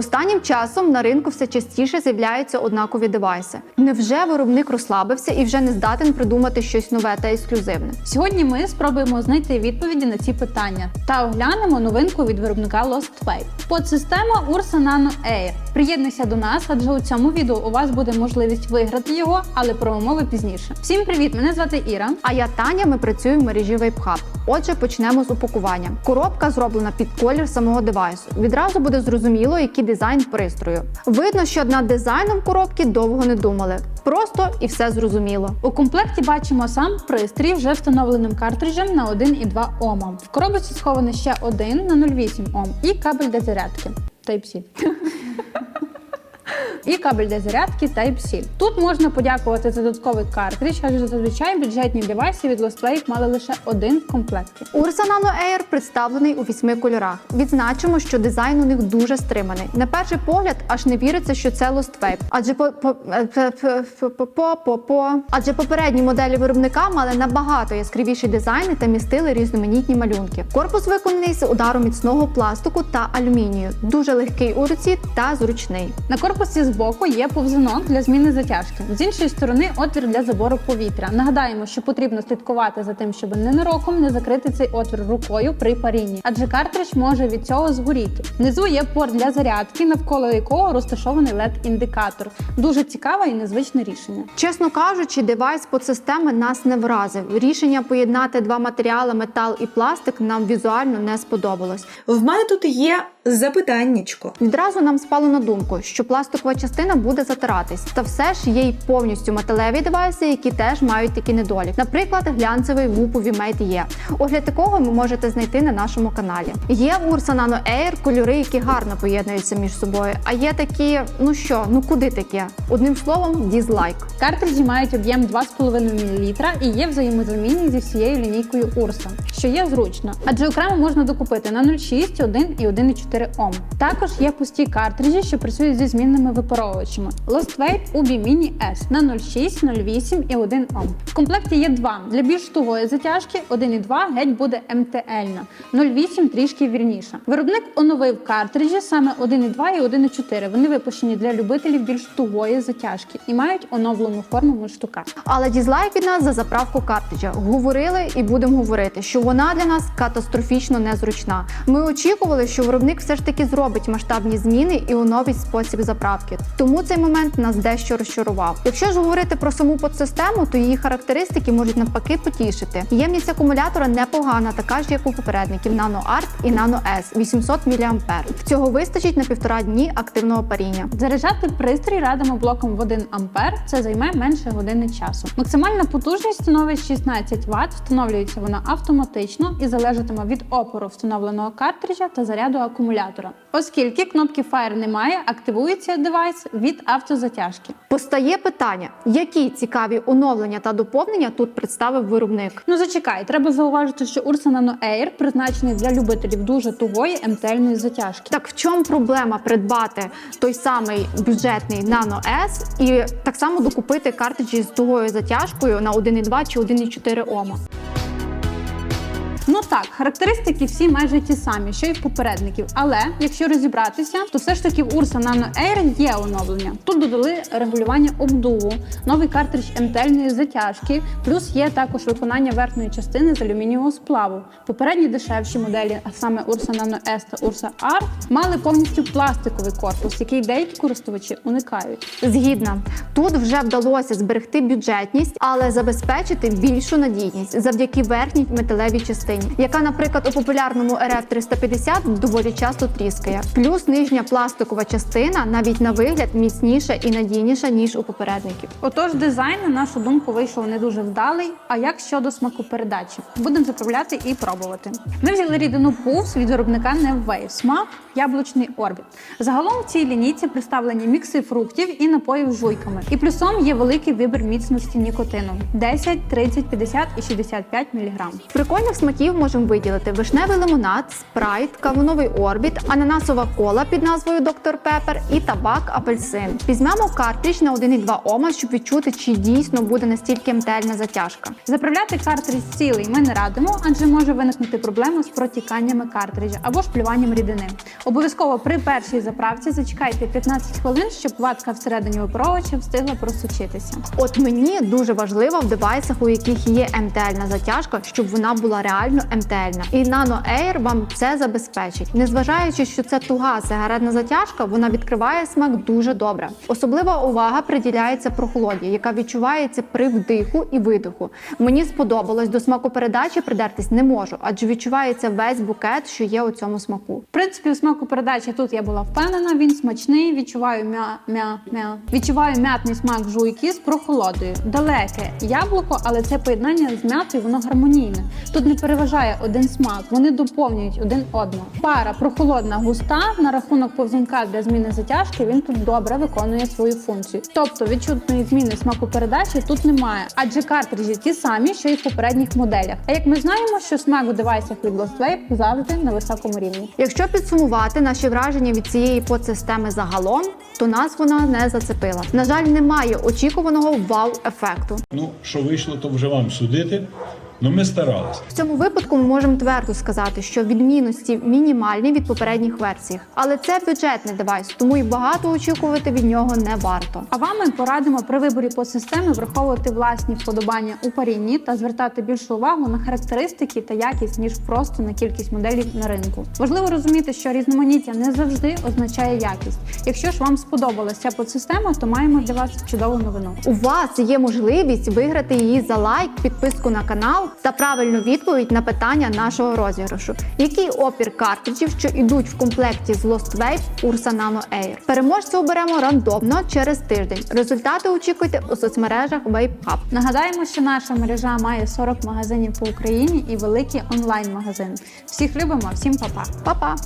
Останнім часом на ринку все частіше з'являються однакові девайси. Невже виробник розслабився і вже не здатен придумати щось нове та ексклюзивне? Сьогодні ми спробуємо знайти відповіді на ці питання та оглянемо новинку від виробника Lost Wave. Подсистема Ursa Nano Air. Приєднуйся до нас, адже у цьому відео у вас буде можливість виграти його, але про умови пізніше. Всім привіт! Мене звати Іра. А я Таня. Ми працюємо в мережі WaveHub. Отже, почнемо з упакування. Коробка зроблена під колір самого девайсу. Відразу буде зрозуміло, який дизайн пристрою. Видно, що над дизайном коробки довго не думали. Просто і все зрозуміло. У комплекті бачимо сам пристрій вже встановленим картриджем на 1,2 Ома. В коробці сховано ще один на 0,8 Ом і кабель для зарядки Type-C. І кабель для зарядки Type-C. Тут можна подякувати за додатковий картридж, адже зазвичай бюджетні девайси від Lost Wave мали лише один в комплекті. Ursa Nano Air представлений у вісьми кольорах. Відзначимо, що дизайн у них дуже стриманий. На перший погляд, аж не віриться, що це Lost Wave. Адже по, по, е, по, по, адже попередні моделі виробника мали набагато яскравіші дизайни та містили різноманітні малюнки. Корпус виконаний з удару міцного пластику та алюмінію, дуже легкий у руці та зручний. На корпусі збоку є повзунок для зміни затяжки. З іншої сторони отвір для забору повітря. Нагадаємо, що потрібно слідкувати за тим, щоб ненароком не закрити цей отвір рукою при парінні, адже картридж може від цього згоріти. Внизу є порт для зарядки, навколо якого розташований LED-індикатор. Дуже цікаве і незвичне рішення. Чесно кажучи, девайс подсистеми нас не вразив. Рішення поєднати два матеріали метал і пластик нам візуально не сподобалось. В мене тут є запитаннячко. Відразу нам спало на думку, що пластикова частина буде затиратись, та все ж є й повністю металеві девайси, які теж мають такі недолік. Наприклад, глянцевий вуп у VMate є. Огляд такого ви можете знайти на нашому каналі. Є в Ursa Nano Air кольори, які гарно поєднуються між собою. А є такі, ну що, ну куди таке? Одним словом, дізлайк. Картриджі мають об'єм 2,5 мл і є взаємозамінні зі всією лінійкою Ursa, що є зручно, адже окремо можна докупити на 0,6, 1 і 1,4 Ом. Також є пусті картриджі, що працюють зі змінними випаровувачами. Lost Wave UB Mini S на 0,6, 0,8 і 1 Ом. В комплекті є два для більш тугої затяжки, 1,2 геть буде МТЛ, 0,8 трішки вірніше. Виробник оновив картриджі саме 1,2 і 1,4. Вони випущені для любителів більш тугої затяжки і мають оновлену форму мундштука. Але дізлайк від нас за заправку картриджа. Говорили і будемо говорити, що вона для нас катастрофічно незручна. Ми очікували, що виробник все ж таки зробить масштабні зміни і оновить спосіб заправки. Тому цей момент нас дещо розчарував. Якщо ж говорити про саму подсистему, то її характеристики можуть навпаки потішити. Ємність акумулятора непогана, така ж як у попередників Nano Art і Nano S 800 мА. Цього вистачить на півтора дні активного паріння. Заряджати пристрій радимо блоком в 1 А, це займе менше години часу. Максимальна потужність становить 16 Вт, встановлюється вона автоматично і залежатиме від опору встановленого картриджа та заряду акумулятора. Оскільки кнопки Fire немає, активується девайс від автозатяжки. Постає питання, які цікаві оновлення та доповнення тут представив виробник. Ну зачекай, треба зауважити, що Ursa Nano Air призначений для любителів дуже тугої МТЛьної затяжки. Так в чому проблема придбати той самий бюджетний Nano S і так само докупити картриджі з тугою затяжкою на 1,2 чи 1,4 Ома? Ну так, характеристики всі майже ті самі, що й в попередників. Але якщо розібратися, то все ж таки в Ursa Nano Air є оновлення. Тут додали регулювання обдуву, новий картридж МТЛьної затяжки, плюс є також виконання верхньої частини з алюмінієвого сплаву. Попередні дешевші моделі, а саме Ursa Nano S та Ursa R, мали повністю пластиковий корпус, який деякі користувачі уникають. Згідна, тут вже вдалося зберегти бюджетність, але забезпечити більшу надійність завдяки верхній металевій частині, яка, наприклад, у популярному RF 350 доволі часто тріскає. Плюс нижня пластикова частина навіть на вигляд міцніша і надійніша ніж у попередників. Отож, дизайн, на нашу думку, вийшов не дуже вдалий. А як щодо смаку передачі? Будемо заправляти і пробувати. Ми взяли рідину Puffs від виробника Nevwave. Смак яблучний орбіт. Загалом в цій лінійці представлені мікси фруктів і напоїв з жуйками. І плюсом є великий вибір міцності нікотину: 10, 30, 50 і 65 мг. Прикольних смаків смаків можемо виділити вишневий лимонад, спрайт, кавуновий орбіт, ананасова кола під назвою Доктор Пепер і табак апельсин. Візьмемо картридж на 1,2 Ома, щоб відчути, чи дійсно буде настільки МТЛьна затяжка. Заправляти картридж цілий ми не радимо, адже може виникнути проблема з протіканнями картриджа або шплюванням рідини. Обов'язково при першій заправці зачекайте 15 хвилин, щоб ватка всередині випаровувача встигла просочитися. От мені дуже важливо в девайсах, у яких є МТЛьна затяжка, щоб вона була реально МТЛьна. І Nano Air вам це забезпечить. Незважаючи, що це туга сигаретна затяжка, вона відкриває смак дуже добре. Особлива увага приділяється прохолоді, яка відчувається при вдиху і видиху. Мені сподобалось до смаку передачі придертись не можу, адже відчувається весь букет, що є у цьому смаку. В принципі, у смаку передачі тут я була впевнена. Він смачний. Відчуваю м'я м'я м'я. Відчуваю м'ятний смак жуйки з прохолодою. Далеке яблуко, але це поєднання з м'ятою воно гармонійне. Тут не переважає один смак, вони доповнюють один одного. Пара прохолодна, густа на рахунок повзунка для зміни затяжки. Він тут добре виконує свою функцію. Тобто відчутної зміни смаку передачі тут немає, адже картриджі ті самі, що й в попередніх моделях. А як ми знаємо, що смак у девайсах від Lost Wave завжди на високому рівні. Якщо підсумувати наші враження від цієї подсистеми загалом, то нас вона не зацепила. На жаль, немає очікуваного вау-ефекту. Ну, що вийшло, то вже вам судити. Ну, ми старалися. В цьому випадку ми можемо твердо сказати, що відмінності мінімальні від попередніх версій. Але це бюджетний девайс, тому і багато очікувати від нього не варто. А вам ми порадимо при виборі подсистеми враховувати власні вподобання у парінні та звертати більшу увагу на характеристики та якість ніж просто на кількість моделів на ринку. Важливо розуміти, що різноманіття не завжди означає якість. Якщо ж вам сподобалася ця подсистема, то маємо для вас чудову новину. У вас є можливість виграти її за лайк, підписку на канал та правильну відповідь на питання нашого розіграшу. Який опір картриджів, що йдуть в комплекті з Lost Wave Ursa Nano Air? Переможця оберемо рандомно через тиждень. Результати очікуйте у соцмережах Vape Hub. Нагадаємо, що наша мережа має 40 магазинів по Україні і великий онлайн-магазин. Всіх любимо, всім па-па! Па-па!